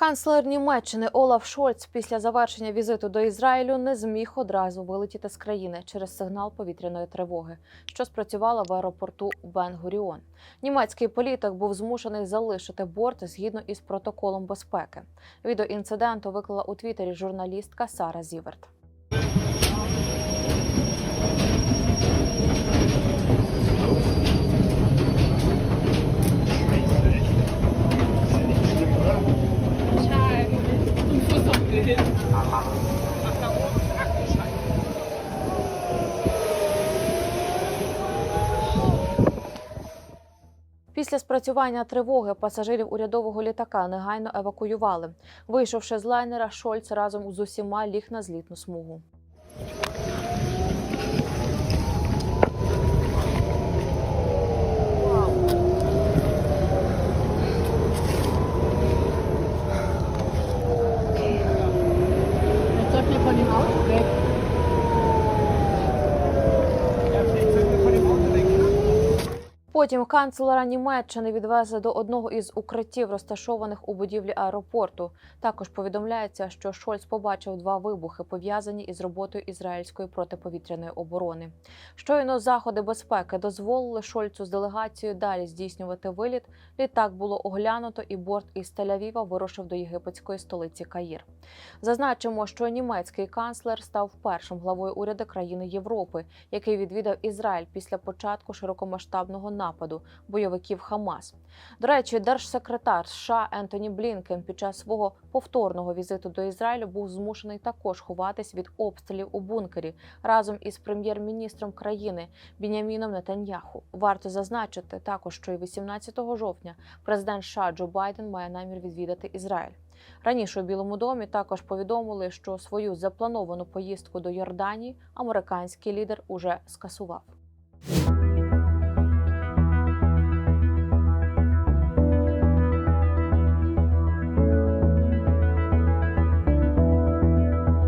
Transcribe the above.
Канцлер Німеччини Олаф Шольц після завершення візиту до Ізраїлю не зміг одразу вилетіти з країни через сигнал повітряної тривоги, що спрацювала в аеропорту Бен-Гуріон. Німецький політик був змушений залишити борт згідно із протоколом безпеки. Відео інциденту виклала у Твіттері журналістка Сара Зіверт. Після спрацювання тривоги пасажирів урядового літака негайно евакуювали. Вийшовши з лайнера, Шольц разом з усіма ліг на злітну смугу. Потім канцлера Німеччини відвезли до одного із укриттів, розташованих у будівлі аеропорту. Також повідомляється, що Шольц побачив два вибухи, пов'язані із роботою ізраїльської протиповітряної оборони. Щойно заходи безпеки дозволили Шольцу з делегацією далі здійснювати виліт. Літак було оглянуто, і борт із Тель-Авіва вирушив до єгипетської столиці Каїр. Зазначимо, що німецький канцлер став першим главою уряду країни Європи, який відвідав Ізраїль після початку широкомасштабного нападу бойовиків Хамас. До речі, держсекретар США Ентоні Блінкен під час свого повторного візиту до Ізраїлю був змушений також ховатись від обстрілів у бункері разом із прем'єр-міністром країни Біняміном Нетаньяху. Варто зазначити також, що і 18 жовтня президент США Джо Байден має намір відвідати Ізраїль. Раніше у Білому домі також повідомили, що свою заплановану поїздку до Йорданії американський лідер уже скасував.